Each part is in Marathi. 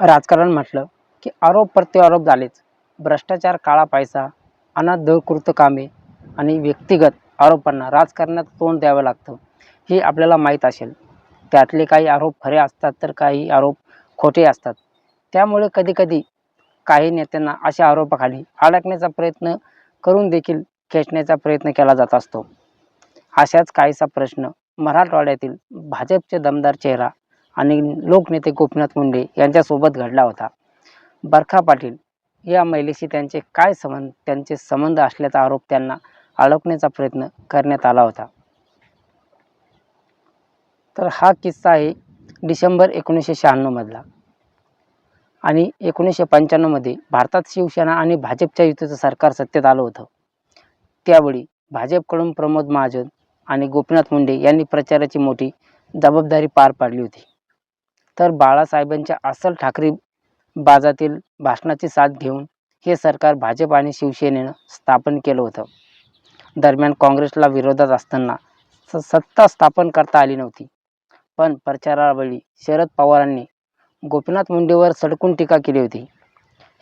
राजकारण म्हटलं की आरोप प्रत्यारोप झालेच. भ्रष्टाचार काळा पैसा अनादकृत कामे आणि व्यक्तिगत आरोपांना राजकारणात तोंड द्यावं लागतं हे आपल्याला माहीत असेल. त्यातले काही आरोप खरे असतात तर काही आरोप खोटे असतात. त्यामुळे कधीकधी काही नेत्यांना अशा आरोपाखाली अडकण्याचा प्रयत्न करून देखील खेचण्याचा प्रयत्न केला जात असतो. अशाच काहीसा प्रश्न मराठवाड्यातील भाजपचे दमदार चेहरा आणि लोकनेते गोपीनाथ मुंडे यांच्यासोबत घडला होता. बरखा पाटील या महिलेशी त्यांचे काय संबंध त्यांचे संबंध असल्याचा आरोप त्यांना अडकण्याचा प्रयत्न करण्यात आला होता. तर हा किस्सा आहे डिसेंबर एकोणीसशे शहाण्णवमधला आणि एकोणीसशे पंच्याण्णवमध्ये भारतात शिवसेना आणि भाजपच्या युतीचं सरकार सत्तेत आलं होतं. त्यावेळी भाजपकडून प्रमोद महाजन आणि गोपीनाथ मुंडे यांनी प्रचाराची मोठी जबाबदारी पार पाडली होती. तर बाळासाहेबांच्या अस्सल ठाकरे बाजातील भाषणाची साथ घेऊन हे सरकार भाजप आणि शिवसेनेनं स्थापन केलं होतं. दरम्यान काँग्रेसला विरोधात असताना स सत्ता स्थापन करता आली नव्हती. पण प्रचारावेळी शरद पवारांनी गोपीनाथ मुंडेवर सडकून टीका केली होती.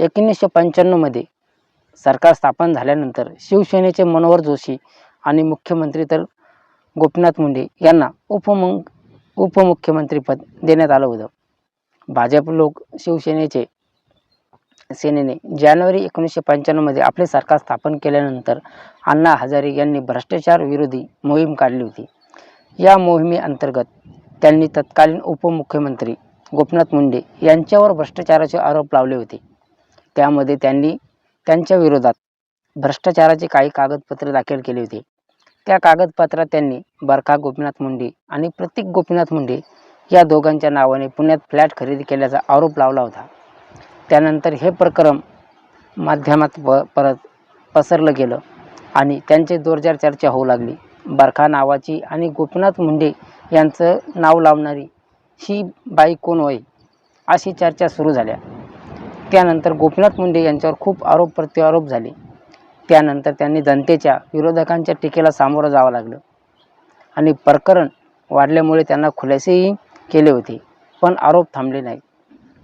एकोणीसशे पंच्याण्णवमध्ये सरकार स्थापन झाल्यानंतर शिवसेनेचे मनोहर जोशी आणि मुख्यमंत्री तर गोपीनाथ मुंडे यांना उपमु उपमुख्यमंत्रीपद देण्यात आलं होतं. भाजप लोक शिवसेनेचे सेनेने जानेवारी एकोणीसशे पंच्याण्णवमध्ये आपले सरकार स्थापन केल्यानंतर अण्णा हजारे यांनी भ्रष्टाचार विरोधी मोहीम काढली होती. या मोहिमेअंतर्गत त्यांनी तत्कालीन उपमुख्यमंत्री गोपीनाथ मुंडे यांच्यावर भ्रष्टाचाराचे आरोप लावले होते. त्यामध्ये त्यांनी त्यांच्या विरोधात भ्रष्टाचाराचे काही कागदपत्रे दाखल केली होती. त्या कागदपत्रात त्यांनी बरखा गोपीनाथ मुंडे आणि प्रतीक गोपीनाथ मुंडे या दोघांच्या नावाने पुण्यात फ्लॅट खरेदी केल्याचा आरोप लावला होता. त्यानंतर हे प्रकरण माध्यमात प परत पसरलं गेलं आणि त्यांची जोरदार चर्चा होऊ लागली. बरखा नावाची आणि गोपीनाथ मुंडे यांचं नाव लावणारी ही बाई कोण होय अशी चर्चा सुरू झाल्या. त्यानंतर गोपीनाथ मुंडे यांच्यावर खूप आरोप प्रत्यारोप झाले. त्यानंतर त्यांनी जनतेच्या विरोधकांच्या टीकेला सामोरं जावं लागलं आणि प्रकरण वाढल्यामुळे त्यांना खुलासेही केले होते. पण आरोप थांबले नाही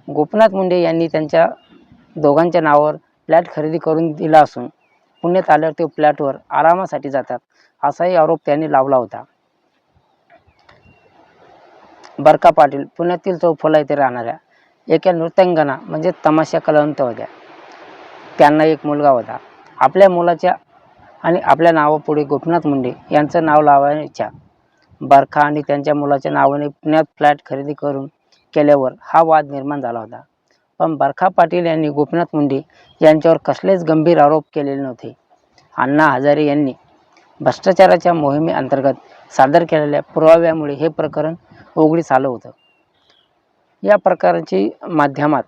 गोपीनाथ मुंडे यांनी त्यांच्या दोघांच्या नावावर फ्लॅट खरेदी करून दिला असून पुण्यात आल्यावर ते फ्लॅटवर आरामासाठी जातात असाही आरोप त्यांनी लावला होता. बरका पाटील पुण्यातील चौफला येथे राहणाऱ्या एका नृत्यांगना म्हणजे तमाशा कलावंत होत्या. त्यांना एक मुलगा होता. आपल्या मुलाच्या आणि आपल्या नावापुढे गोपीनाथ मुंडे यांचं नाव लावायच्या बरखा आणि त्यांच्या मुलाच्या नावाने पुण्यात फ्लॅट खरेदी करून केल्यावर हा वाद निर्माण झाला होता. पण बरखा पाटील यांनी गोपीनाथ मुंडे यांच्यावर कसलेच गंभीर आरोप केलेले नव्हते. अण्णा हजारे यांनी भ्रष्टाचाराच्या मोहिमेअंतर्गत सादर केलेल्या पुराव्यामुळे हे प्रकरण उघडीस आलं होतं. या प्रकाराची माध्यमात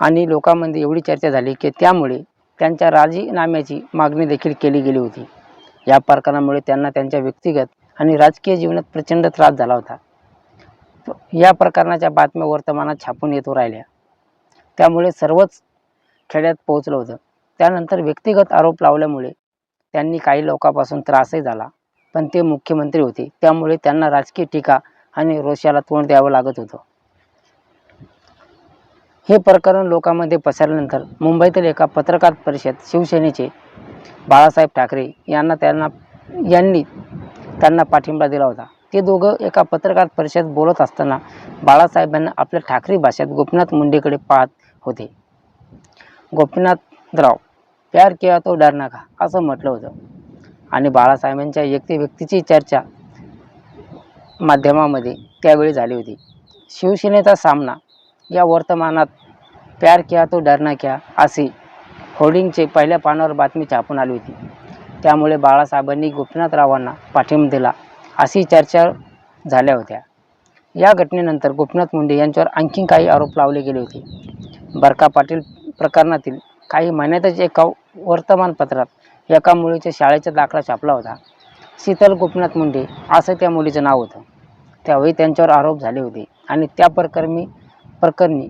आणि लोकांमध्ये एवढी चर्चा झाली की त्यामुळे त्यांच्या राजीनाम्याची मागणी देखील केली गेली होती. या प्रकारामुळे त्यांना त्यांच्या व्यक्तिगत आणि राजकीय जीवनात प्रचंड त्रास झाला होता. या प्रकरणाच्या बातम्या वर्तमानात छापून येतो राहिल्या. त्यामुळे सर्वच खेड्यात पोहोचलं होतं. त्यानंतर व्यक्तिगत आरोप लावल्यामुळे त्यांनी काही लोकांपासून त्रासही झाला पण ते मुख्यमंत्री होते. त्यामुळे त्यांना राजकीय टीका आणि रोषाला तोंड द्यावं लागत होतं. हे प्रकरण लोकांमध्ये पसरल्यानंतर मुंबईतील एका पत्रकार परिषद शिवसेनेचे बाळासाहेब ठाकरे यांना त्यांना यांनी त्यांना पाठिंबा दिला होता. ते दोघं एका पत्रकार परिषदेत बोलत असताना बाळासाहेबांना आपल्या ठाकरे भाषेत गोपीनाथ मुंडेकडे पाहत होते. गोपीनाथराव प्यार किया तो डरना का असं म्हटलं होतं. आणि बाळासाहेबांच्या व्यक्ती व्यक्तीची चर्चा माध्यमामध्ये त्यावेळी झाली होती. शिवसेनेचा सामना या वर्तमानात प्यार किया तो डरना क्या असे होर्डिंगचे पहिल्या पानावर बातमी छापून आली होती. त्यामुळे बाळासाहेबांनी गोपीनाथरावांना पाठिंबा दिला अशी चर्चा झाल्या होत्या. या घटनेनंतर गोपीनाथ मुंडे यांच्यावर आणखी काही आरोप लावले गेले होते. बरका पाटील प्रकरणातील काही महिन्यातच एका वर्तमानपत्रात एका मुलीच्या शाळेचा दाखला छापला होता. शीतल गोपीनाथ मुंडे असं त्या मुलीचं नाव होतं. त्यावेळी त्यांच्यावर आरोप झाले होते आणि त्या प्रकरणी प्रकरणी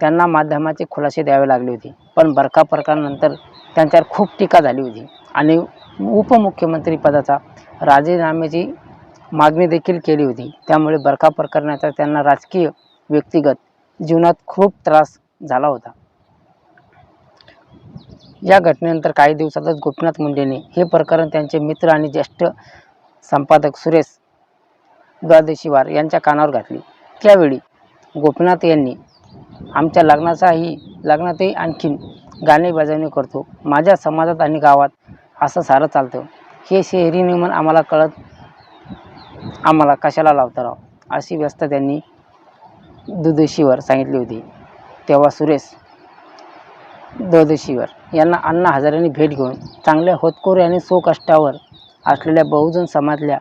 त्यांना माध्यमाचे खुलासे द्यावे लागले होते. पण बरका प्रकरणानंतर त्यांच्यावर खूप टीका झाली होती. आणि उपमुख्यमंत्रीपदाचा राजीनाम्याची मागणी देखील केली होती. त्यामुळे बरखा प्रकरणाचा त्यांना राजकीय व्यक्तिगत जीवनात खूप त्रास झाला होता. या घटनेनंतर काही दिवसातच गोपीनाथ मुंडेने हे प्रकरण त्यांचे मित्र आणि ज्येष्ठ संपादक सुरेश द्वादशीवार यांच्या कानावर घातले. त्यावेळी गोपीनाथ यांनी आमच्या लग्नाचाही लग्नातही आणखीन गाणे बजावणी करतो. माझ्या समाजात आणि गावात असं सारं चालतं. हे शहरी नियमन आम्हाला कळत आम्हाला कशाला लावता राव? अशी व्यवस्था त्यांनी दुदशीवर सांगितली होती. तेव्हा सुरेश द्वदशीवर यांना अण्णा हजारेंनी भेट घेऊन चांगल्या होतकोर आणि सोकष्टावर असलेल्या बहुजन समाजल्या